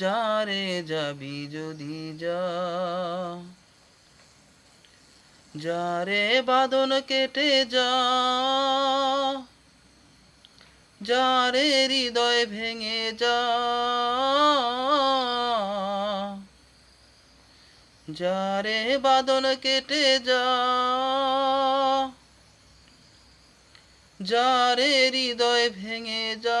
যারে যাবি যদি যা। যারে বাদন কেটে যা। যারে হৃদয় ভেঙে যা। যারে বাদন কেটে যা। যারে হৃদয় ভেঙে যা।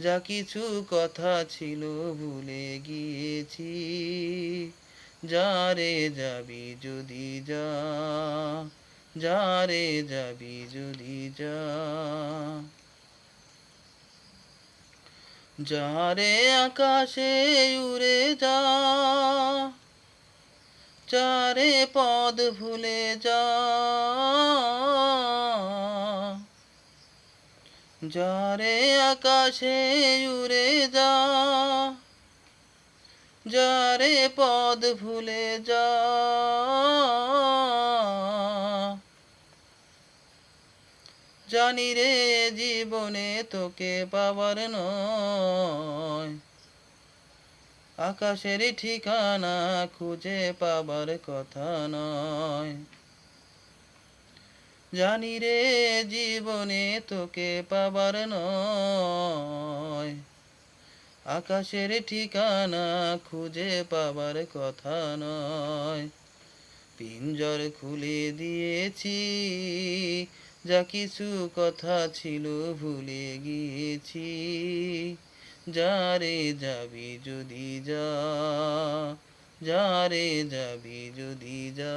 যা কিছু কথা ছিল ভুলে গিয়েছি। যারে যাবি যদি যা যারে যাবি যদি যা। যারে আকাশে উড়ে যা চারে পদ ভুলে যা। যারে আকাশে উড়ে যা, জরে পদ ভুলে যা। জানি রে, জীবনে তোকে পাবার নয়। আকাশের ঠিকানা খুঁজে পাবার কথা নয়। জানি রে জীবনে তোকে পাবার নয়। আকাশের ঠিকানা খুঁজে পাবার কথা নয়। পিঞ্জর খুলে দিয়েছি, যা কিছু কথা ছিল ভুলে গিয়েছি। যারে যাবি যদি যা যারে যাবি যদি যা।